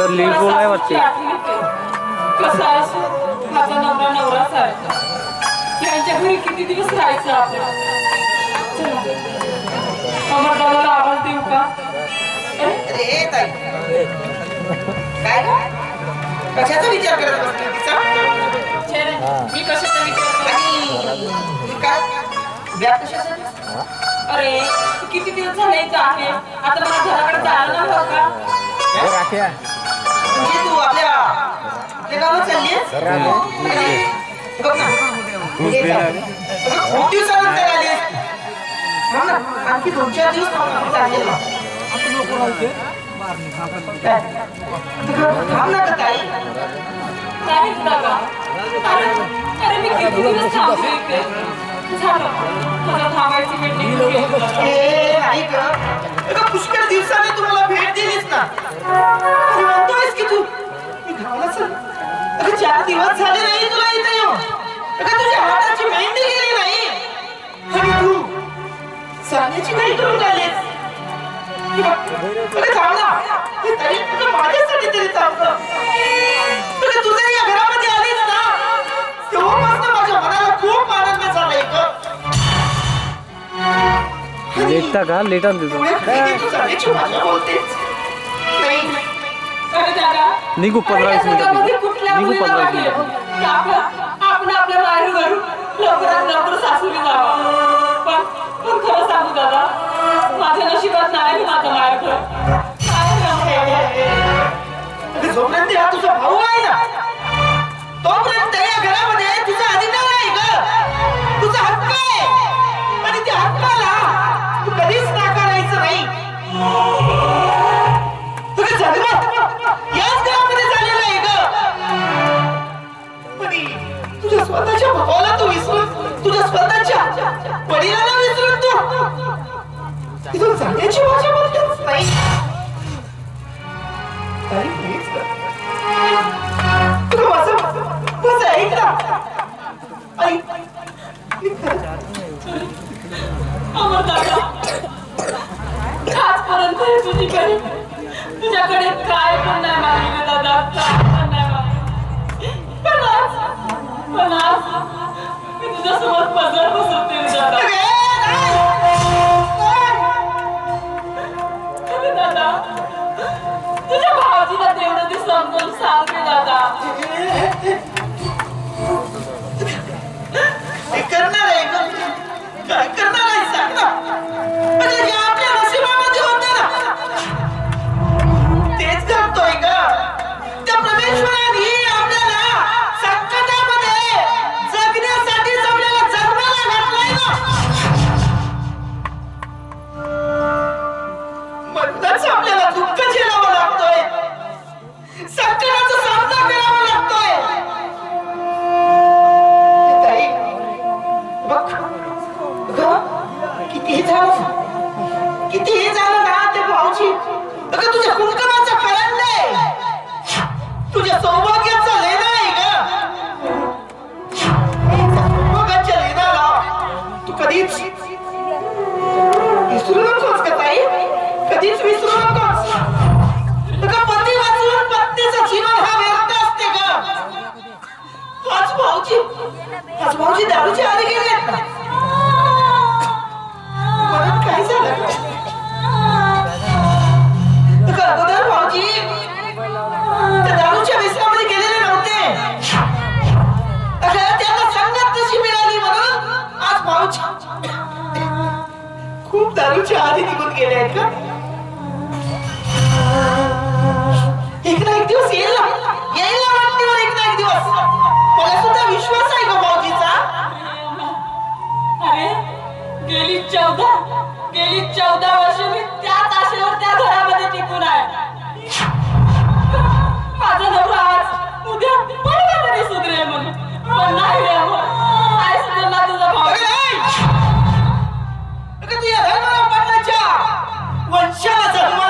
तर लिंबू आहे वाटते. कसा असो माझा नवरा नवरा सारखा. यांच्या घरी किती दिवस राहायचं आपल्याला चला. अमरदादाला आवाज देऊ का? अरे, अरे ताई. काय? कशाचा विचार करत बसली तिचा? छे रे, मी कशाचा विचार ही कशासाठी अरे किती दिवस झाले आहे? आता मला घराकडे जायला नाही हवं का म्हणजे तू आपल्या आपल्या गावात चालली आहेस? अरे, बघ ना. काय? अगं, खूप दिवसानंतर आली आहेस. थांब ना, आणखी दोन चार दिवस चालेल ना. थांब ना ताई. अरे मी किती इथे थांबायची नाही गं. पुष्कळ दिवसाने तुम्हाला भेट दिलीस ना तू? मी. अगं, चार दिवस झाले नाही तुला इथे अगं तुझ्या हाताची मेहंदी गेली नाही. आणि तू? घाई करून राहिलीस बघ, अगं, थांब ना. हे तरी तुझं माझ्यासाठी तरी थांबतं. अगं, तू जर या घरामध्ये आलीस ना तेव्हापासून माझ्या मनाला खूप आनंद झालाय गं. लेटता का? लेटा ना तिथं एवढ्या घाईने तू जाण्याची भाषा बोलतेस? नाही. निघू पंधरा वीस मिनिटात कुठल्या निघू पंधरा वीस मिनिटात आपलं आपण आपल्या बाहेर घरून लवकरात लवकर सासूरी जावं. पण पण खरं सांगू दादा माझ्या नशिबात नाही माझं जोपर्यंत हा तुझा भाऊ आहे ना तोपर्यंत या घरामध्ये तुझा अधिकार आहे ग. तुझा हक्क आहे. आणि त्या हक्काला तू कधीच नाकारायचं नाही. तिथून जाण्याची भाषा बोलतेस नाही. ताई, please तुला माझं माझं ऐक ना. ऐक अमर दादा. आजपर्यंत हे तुझ्याकडे काय पण नाही मागितलं दादा. विसरू नकोस का ताई? कधीच विसरू नकोस. तुका पती वाचून पत्नीचं जीवन हा व्यर्थ असते ग आज भाऊजी आज भाऊजी दारूच्या आधी गेले परत काय झालं खूप दारूच्या आधी निघून गेले आहेत का? एक ना एक दिवस येईल ना. येईल ना वाटणीवर एक ना एक दिवस. मला सुद्धा विश्वास आहे का भाऊजीचा. अरे गेली चौदा गेली चौदा वर्ष मी त्याच आशेवर त्या घरामध्ये टिकून आहे. 下次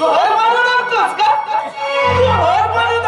घर हर मानून का?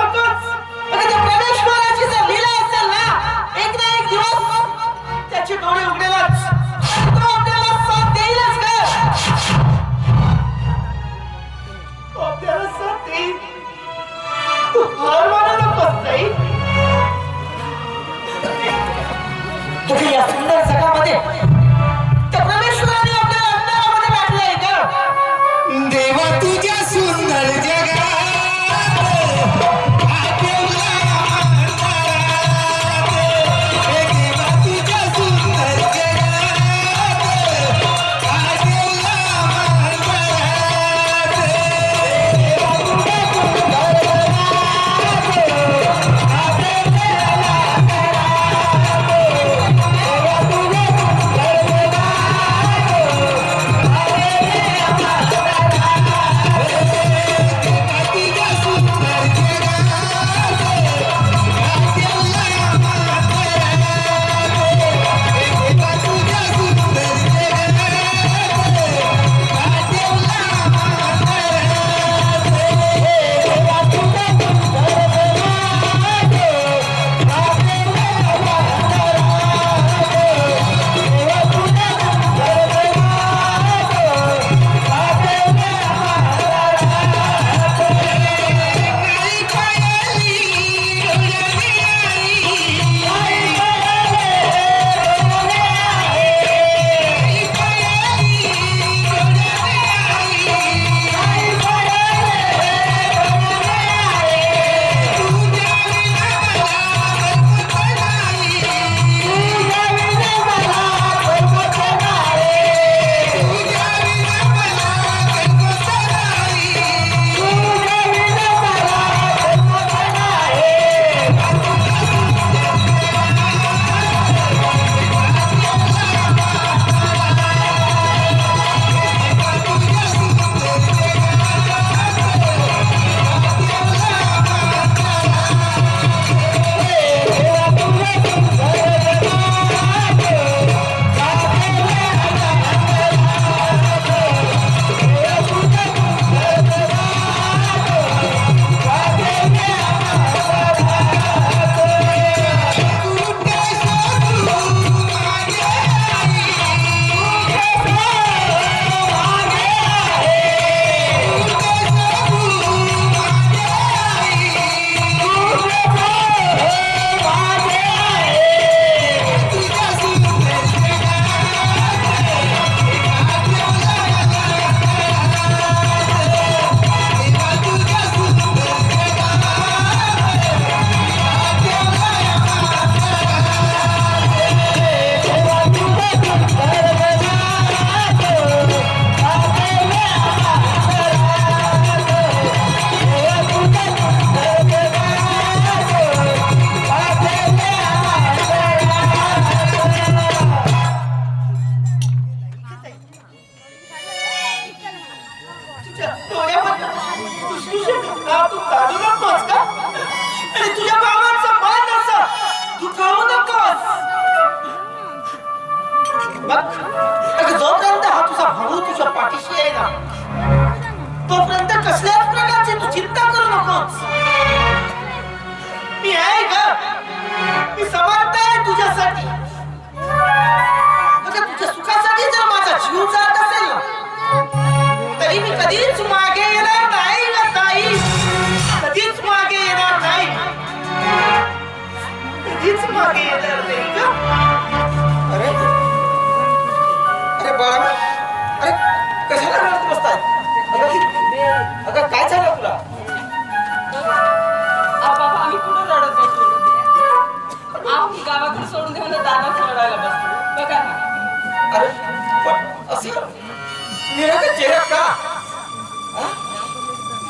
निरग चिरका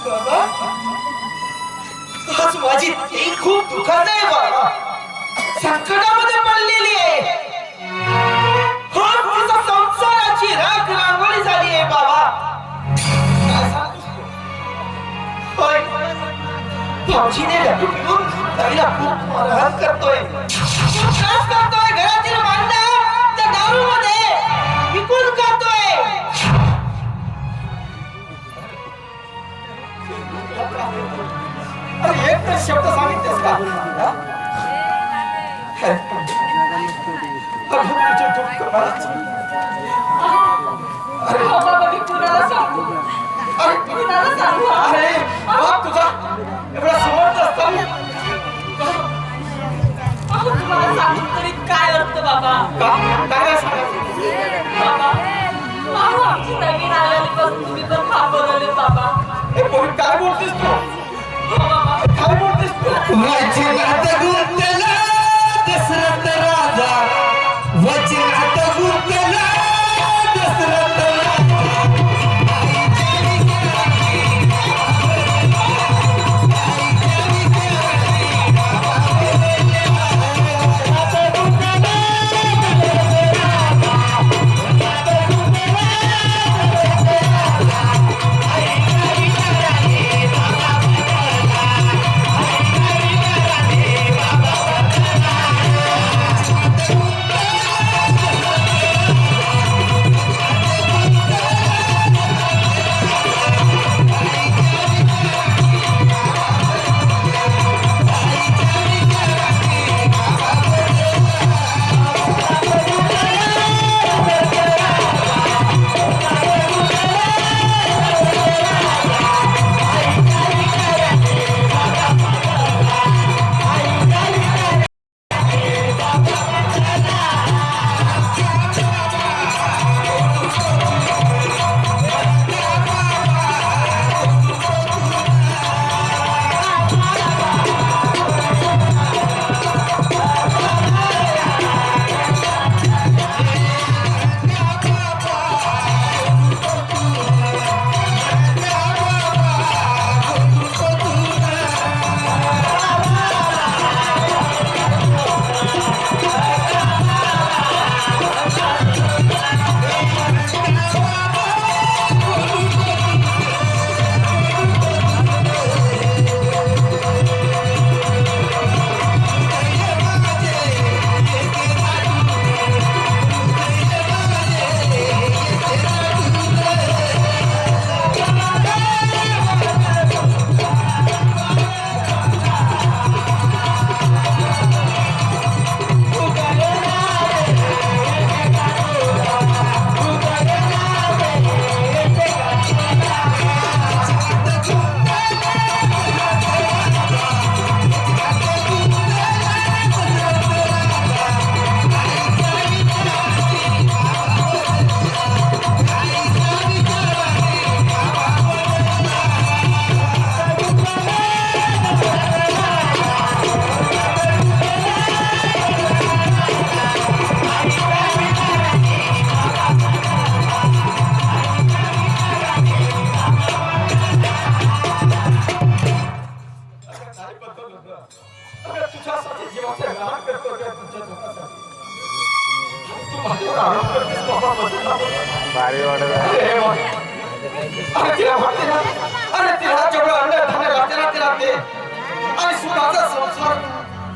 बाबा? आज माझी ती खूप दुखत आहे बाबा. संकटामध्ये पडलेली आहे. हो तिचा झाली आहे करतोय. करतोय घरातील विकून खातोय. अरे एक तर शब्द सांगितलेस का? अरे, हो बाबा मी कुणाला सांगू? अरे कुणाला सांगू? अरे बाप तुझा एवढा समर्थ असताना अहो, तुम्हाला सांगून तरी काय अर्थ बाबा? काय? नवीन आलेलीपासून तुम्ही तर थांबवलेले बाबा काय बोलतेस तू? काय बोलतेस तू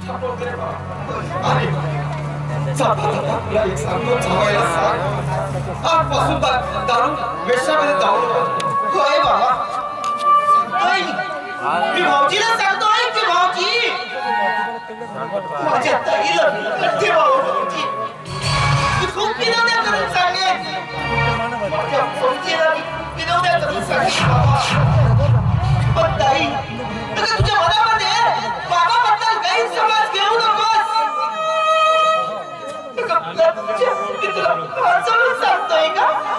थांबवते रे बाबा. अरे जाता जाता तुला एक सांगतो जावायला सांग आजपासून दा- दारू वेश्यामध्ये जाऊ नको. होय बाबा सांगतोय मी. मी भाऊजीला सांगतोय की भाऊजी माझ्या ताईला वाचवून सांगतोय का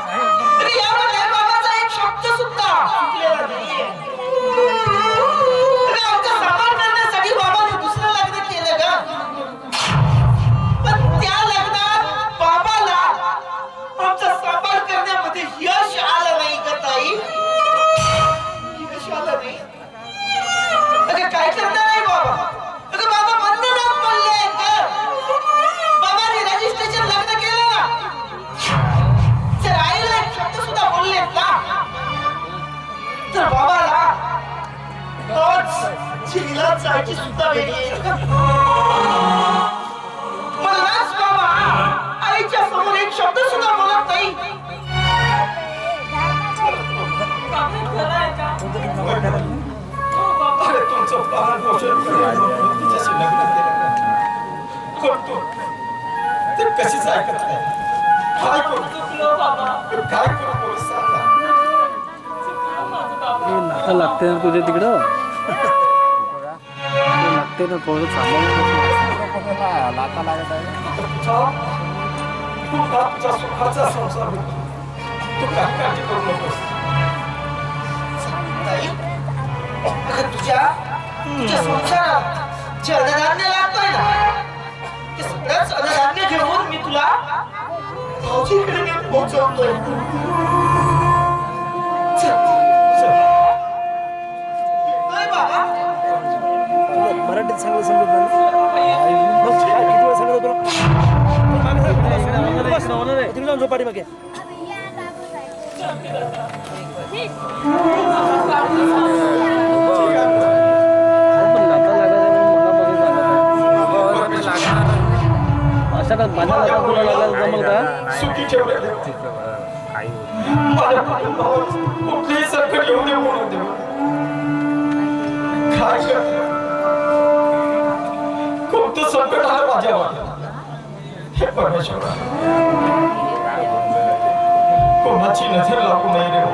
करतो तर कशीच ऐकत नाही काय काय लागते ना तुझ्या तिकडं? लागते ना थोडं सांभाळून लागत आहे तुझा सुखाचा संसार होतो तू काळजी करू नकोस तुझ्या तुझ्या संसारात जे अन्नधान्य लागतंय ना ते सगळंच अन्नधान्य घेऊन मी तुला भाऊजीकडे मी पोहोचवतोय मराठीत सांगलं समजत किती जाऊन झोपाडी मागे नाटा तुला लागायला जमल का? सुखी ठेवले माझ्या कुटुंबावर कुठलीही संकट येऊ देऊ म्हणून देऊ काय करते कोणतं संकट आलं माझ्यावर. हे परमेश्वरा. कोणाची नजर लागू नाही रे